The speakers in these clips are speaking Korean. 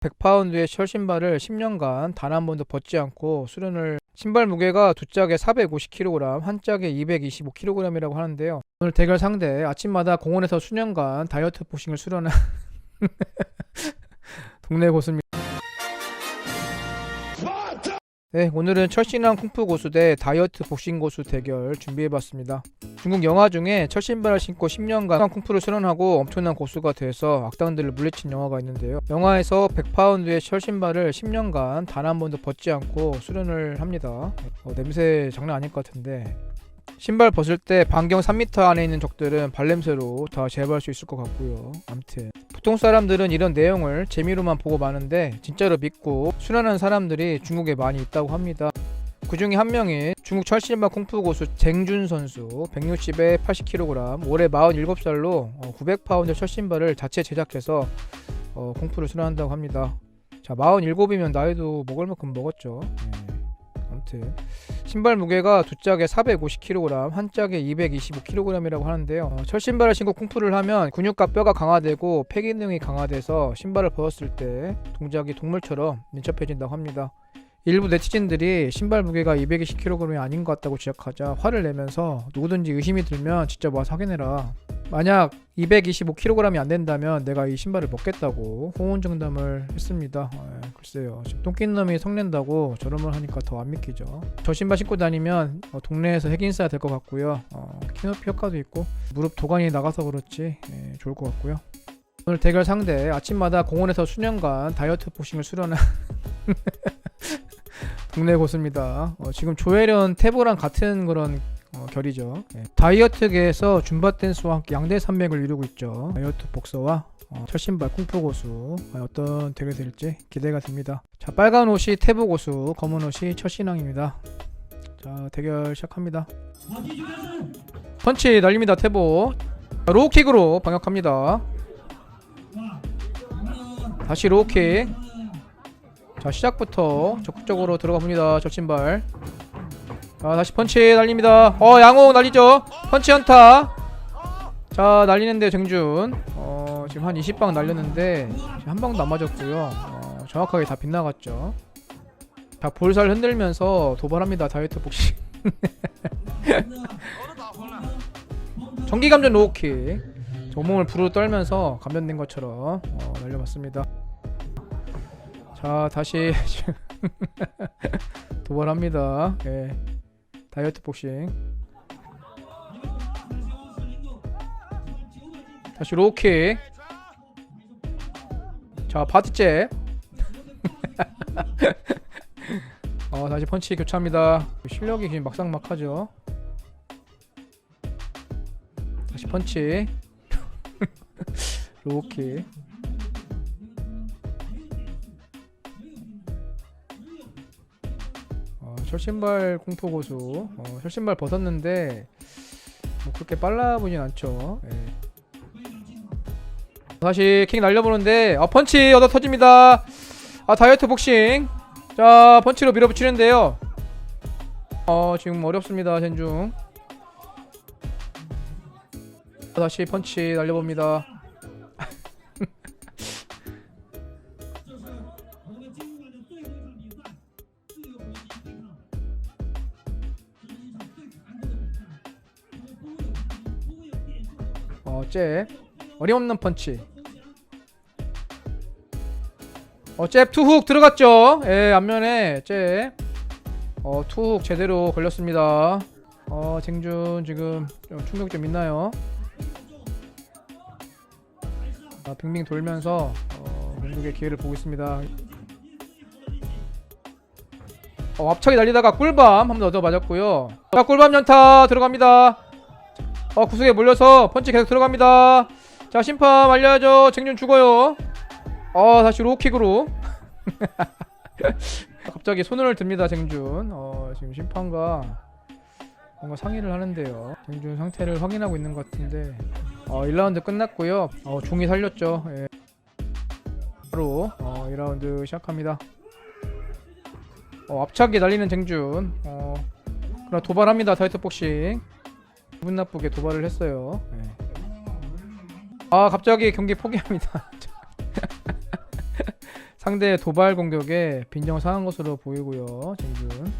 100파운드의 철 신발을 10년간 단 한 번도 벗지 않고 수련을 신발 무게가 두 짝에 450kg, 한 짝에 225kg이라고 하는데요. 오늘 대결 상대 아침마다 공원에서 수년간 다이어트 복싱을 수련한 동네 고수입니다. 네, 오늘은 철신랑 쿵푸 고수 대 다이어트 복싱 고수 대결 준비해봤습니다. 중국 영화 중에 철신발을 신고 10년간 쿵푸를 수련하고 엄청난 고수가 돼서 악당들을 물리친 영화가 있는데요. 영화에서 100파운드의 철신발을 10년간 단 한 번도 벗지 않고 수련을 합니다. 어, 냄새 장난 아닐 것 같은데 신발 벗을 때 반경 3m 안에 있는 적들은 발냄새로 다 제거할 수 있을 것 같고요. 암튼 보통 사람들은 이런 내용을 재미로만 보고 마는데 진짜로 믿고 수련한 사람들이 중국에 많이 있다고 합니다. 그 중에 한 명이 중국 철신발 쿵푸 고수 쟁준 선수 160에 80kg 올해 47살로 900파운드 철신발을 자체 제작해서 어, 쿵푸를 수련한다고 합니다. 자 47이면 나이도 먹을 만큼 먹었죠. 예. 아무튼 신발 무게가 두 짝에 450kg, 한 짝에 225kg이라고 하는데요. 어, 철신발을 신고 쿵푸를 하면 근육과 뼈가 강화되고 폐 기능이 강화돼서 신발을 벗었을 때 동작이 동물처럼 민첩해진다고 합니다. 일부 네티즌들이 신발 무게가 220kg이 아닌 것 같다고 지적하자 화를 내면서 누구든지 의심이 들면 직접 와서 확인해라. 만약 225kg이 안 된다면 내가 이 신발을 먹겠다고 호언정담을 했습니다. 에, 글쎄요. 지금 똥낀 놈이 성낸다고 저런 말 하니까 더 안 믿기죠. 저 신발 신고 다니면 어, 동네에서 핵인싸 될 것 같고요. 어, 키높이 효과도 있고 무릎 도관이 나가서 그렇지 예, 좋을 것 같고요. 오늘 대결 상대 아침마다 공원에서 수년간 다이어트 복싱을 수련한 동네 고수입니다. 어, 지금 조혜련 태보랑 같은 그런 어, 결이죠. 예. 다이어트계에서 줌바 댄스와 함께 양대 산맥을 이루고 있죠. 다이어트 복서와 어, 철신발 쿵푸 고수 과연 어떤 대결이 될지 기대가 됩니다. 자 빨간 옷이 태보 고수, 검은 옷이 철신왕입니다. 자 대결 시작합니다. 펀치 날립니다 태보. 자, 로우킥으로 방역합니다. 다시 로우킥. 자 시작부터 적극적으로 들어가 봅니다. 절친발. 자 다시 펀치 날립니다. 어 양호 날리죠. 펀치 연타. 자 날리는데 정준. 어 지금 한 20방 날렸는데 한 방도 안 맞았고요. 어, 정확하게 다 빗나갔죠. 자 볼살 흔들면서 도발합니다. 다이어트 복싱. 전기 감전 로우킥. 온몸을 부르르 떨면서 감전된 것처럼 어, 날려봤습니다. 자 다시 도발합니다. 예. 다이어트 복싱. 다시 로우킥. 자 바디잽. 어 다시 펀치 교차합니다. 실력이 지금 막상막하죠. 다시 펀치. 로우킥. 철신발 공포 고수. 어, 철신발 벗었는데 뭐 그렇게 빨라 보진 않죠. 예. 다시 킥 날려보는데 아 펀치 얻어 터집니다. 아 다이어트 복싱. 자 펀치로 밀어붙이는데요. 어 지금 어렵습니다 젠중. 다시 펀치 날려봅니다. 잽. 어림없는 펀치. 어, 잽 투훅 들어갔죠? 예, 앞면에 잽. 어, 투훅 제대로 걸렸습니다. 어, 쟁준 지금 좀 충격이 좀 있나요? 아, 빙빙 돌면서 어, 공격의 기회를 보고 있습니다. 어, 앞차기 날리다가 꿀밤 한 번 얻어 맞았고요. 자, 꿀밤 연타 들어갑니다. 어, 구석에 몰려서 펀치 계속 들어갑니다. 자, 심판 말려야죠. 쟁준 죽어요. 어, 다시 로우킥으로. 갑자기 손을 듭니다, 쟁준. 어, 지금 심판과 뭔가 상의를 하는데요. 쟁준 상태를 확인하고 있는 것 같은데. 어, 1라운드 끝났고요. 어, 종이 살렸죠. 예. 바로 어, 2라운드 시작합니다. 어, 앞차기 날리는 쟁준. 어, 그러나 도발합니다. 다이어트 복싱. 기분 나쁘게 도발을 했어요. 예. 아 갑자기 경기 포기합니다. 상대의 도발 공격에 빈정 상한 것으로 보이고요. 쟁준.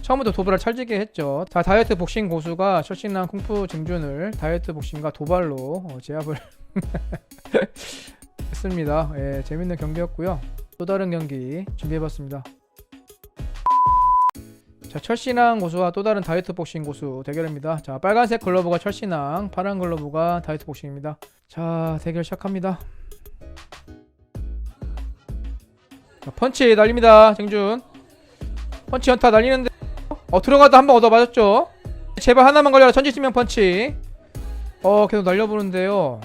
처음부터 도발을 찰지게 했죠. 자, 다이어트 복싱 고수가 철신랑 쿵푸 쟁준을 다이어트 복싱과 도발로 어, 제압을 했습니다. 예, 재밌는 경기였고요. 또 다른 경기 준비해봤습니다. 자, 철신왕 고수와 또 다른 다이어트 복싱 고수 대결입니다. 자, 빨간색 글러브가 철신왕, 파란 글러브가 다이어트 복싱입니다. 자, 대결 시작합니다. 자, 펀치 날립니다. 쟁준. 펀치 연타 날리는데 어 들어가다 한 번 얻어 맞았죠. 제발 하나만 걸려라. 천지수명 펀치. 어 계속 날려보는데요.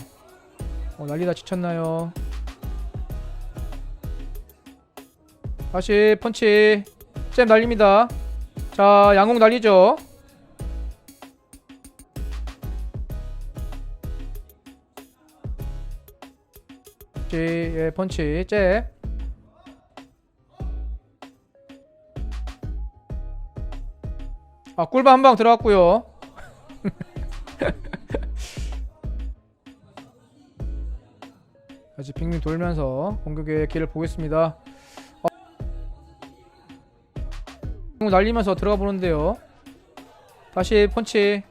어 난리다 지쳤나요? 다시 펀치. 잼 날립니다. 자 양홍 날리죠. 펀치, 예, 펀치, 잽. 아 꿀밤 한 방 들어갔고요. 다시 빙빙 돌면서 공격의 길을 보겠습니다. 날리면서 들어가 보는데요. 다시 펀치.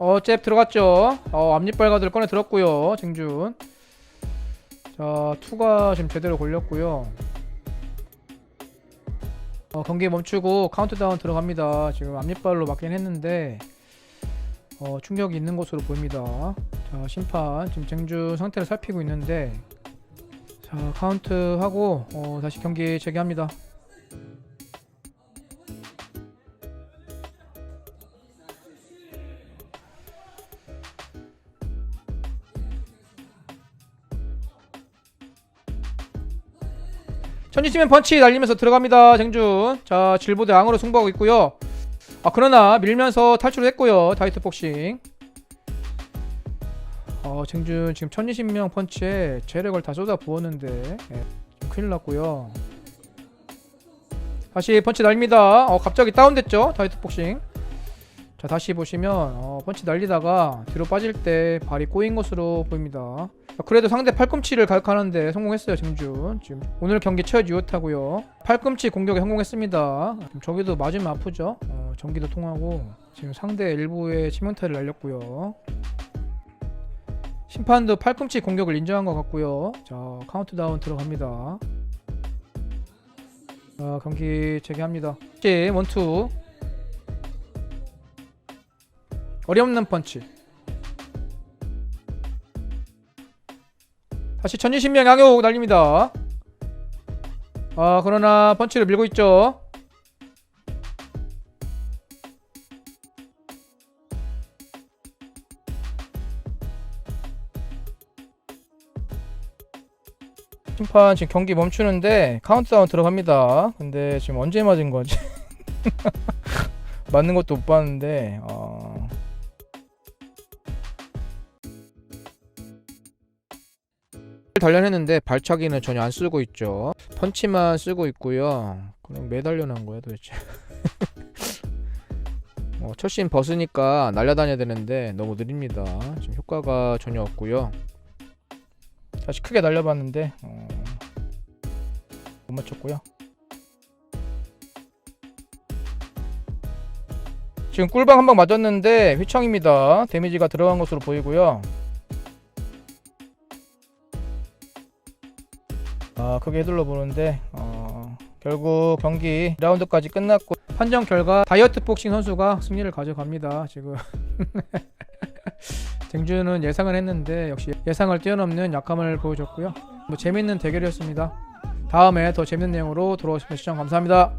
어, 잽 들어갔죠. 어, 앞니빨가들 꺼내 들었고요. 쟁준. 자, 투가 지금 제대로 걸렸고요. 어, 경기 멈추고 카운트다운 들어갑니다. 지금 앞니빨로 맞긴 했는데 어, 충격이 있는 것으로 보입니다. 자, 심판 지금 쟁준 상태를 살피고 있는데 자, 카운트하고 어, 다시 경기 재개합니다. 천지치면 펀치 날리면서 들어갑니다. 쟁준. 자, 질보대 앙으로 승부하고 있고요. 아, 그러나 밀면서 탈출했고요. 다이트 복싱. 어, 쟁준 지금 1020명 펀치에 체력을 다 쏟아 부었는데 예, 좀 큰일 났고요. 다시 펀치 날립니다. 어, 갑자기 다운됐죠? 다이트 복싱. 자, 다시 보시면 어, 펀치 날리다가 뒤로 빠질 때 발이 꼬인 것으로 보입니다. 자, 그래도 상대 팔꿈치를 가격하는데 성공했어요, 쟁준. 지금 오늘 경기 첫 유효타고요. 팔꿈치 공격에 성공했습니다. 좀 저기도 맞으면 아프죠? 어, 전기도 통하고 지금 상대 일부에 치명타를 날렸고요. 심판도 팔꿈치 공격을 인정한 것 같고요. 자, 카운트다운 들어갑니다. 자, 경기 재개합니다. 펀치 원투. 어림없는 펀치. 다시 전지신명 양효 날립니다. 아 그러나 펀치를 밀고 있죠. 심판 지금 경기 멈추는데 카운트다운 들어갑니다. 근데 지금 언제 맞은 거지? 맞는 것도 못 봤는데 어... 단련했는데 발차기는 전혀 안 쓰고 있죠. 펀치만 쓰고 있고요. 그럼 매달려 놓은 거야 도대체. 어, 첫신 벗으니까 날아다녀야 되는데 너무 느립니다. 지금 효과가 전혀 없고요. 다시 크게 날려봤는데 어, 못 맞췄고요. 지금 꿀방 한 방 맞았는데 휘청입니다. 데미지가 들어간 것으로 보이고요. 아, 크게 휘둘러 보는데 어, 결국 경기 라운드까지 끝났고 판정 결과 다이어트 복싱 선수가 승리를 가져갑니다. 지금 쟁주는 예상을 했는데 역시 예상을 뛰어넘는 약함을 보여줬고요. 뭐 재밌는 대결이었습니다. 다음에 더 재밌는 내용으로 돌아오시면 시청 감사합니다.